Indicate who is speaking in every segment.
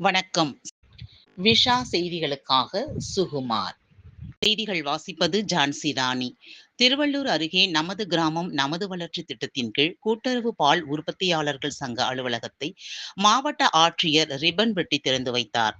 Speaker 1: வணக்கம். விஷா செய்திகளுக்காக சுகுமார். செய்திகள் வாசிப்பது ஜான்சி ராணி. திருவள்ளூர் அருகே நமது கிராமம் நமது வளர்ச்சி திட்டத்தின் கீழ் கூட்டுறவு பால் உற்பத்தியாளர்கள் சங்க அலுவலகத்தை மாவட்ட ஆட்சியர் ரிபன் வெட்டி திறந்து வைத்தார்.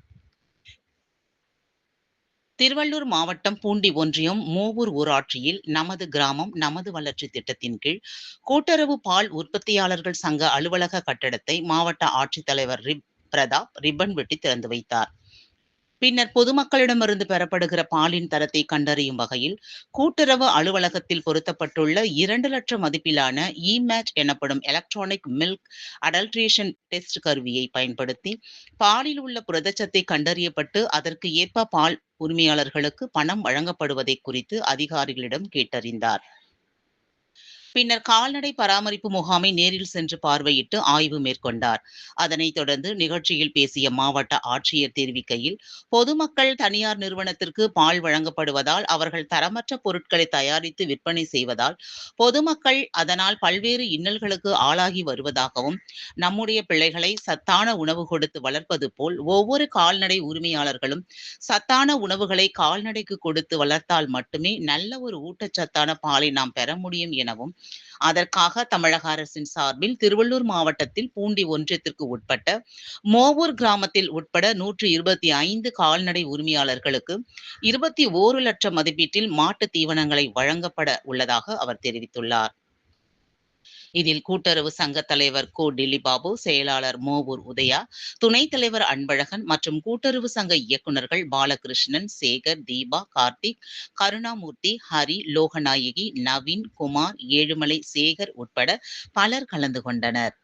Speaker 1: திருவள்ளூர் மாவட்டம் பூண்டி ஒன்றியம் மூவூர் ஊராட்சியில் நமது கிராமம் நமது வளர்ச்சி திட்டத்தின் கீழ் கூட்டுறவு பால் உற்பத்தியாளர்கள் சங்க அலுவலக கட்டடத்தை மாவட்ட ஆட்சித்தலைவர் ரிப் பிரதாப் ரிப்பன் வெட்டி திறந்து வைத்தார். பின்னர் பொதுமக்களிடமிருந்து பெறப்படுகிற பாலின் தரத்தை கண்டறியும் வகையில் கூட்டுறவு அலுவலகத்தில் பொருத்தப்பட்டுள்ள இரண்டு லட்சம் மதிப்பிலான இ மேட்ச் எனப்படும் எலக்ட்ரானிக் மில்க் அடல்ட்ரேஷன் டெஸ்ட் கருவியை பயன்படுத்தி பாலில் உள்ள புரதச்சத்தை கண்டறியப்பட்டு அதற்கு ஏற்ப பால் உரிமையாளர்களுக்கு பணம் வழங்கப்படுவதை குறித்து அதிகாரிகளிடம் கேட்டறிந்தார். பின்னர் கால்நடை பராமரிப்பு முகாமை நேரில் சென்று பார்வையிட்டு ஆய்வு மேற்கொண்டார். அதனைத் தொடர்ந்து நிகழ்ச்சியில் பேசிய மாவட்ட ஆட்சியர் தெரிவிக்கையில் பொதுமக்கள் தனியார் நிறுவனத்திற்கு பால் வழங்கப்படுவதால் அவர்கள் தரமற்ற பொருட்களை தயாரித்து விற்பனை செய்வதால் பொதுமக்கள் அதனால் பல்வேறு இன்னல்களுக்கு ஆளாகி வருவதாகவும் நம்முடைய பிள்ளைகளை சத்தான உணவு கொடுத்து வளர்ப்பது போல் ஒவ்வொரு கால்நடை உரிமையாளர்களும் சத்தான உணவுகளை கால்நடைக்கு கொடுத்து வளர்த்தால் மட்டுமே நல்ல ஒரு ஊட்டச்சத்தான பாலை நாம் பெற முடியும் எனவும் அதற்காக தமிழக அரசின் சார்பில் திருவள்ளூர் மாவட்டத்தில் பூண்டி ஒன்றியத்திற்கு உட்பட்ட மோவூர் கிராமத்தில் உட்பட நூற்று இருபத்தி ஐந்து கால்நடை உரிமையாளர்களுக்கு இருபத்தி ஓரு லட்சம் மதிப்பீட்டில் மாட்டு தீவனங்களை வழங்கப்பட உள்ளதாக அவர் தெரிவித்துள்ளார். இதில் கூட்டுறவு சங்க தலைவர் கோ. டில்லிபாபு செயலாளர் மோவூர் உதயா துணைத் தலைவர் அன்பழகன் மற்றும் கூட்டுறவு சங்க இயக்குநர்கள் பாலகிருஷ்ணன் சேகர் தீபா கார்த்திக் கருணாமூர்த்தி ஹரி லோகநாயகி நவீன் குமார் ஏழுமலை சேகர் உட்பட பலர் கலந்து கொண்டனர்.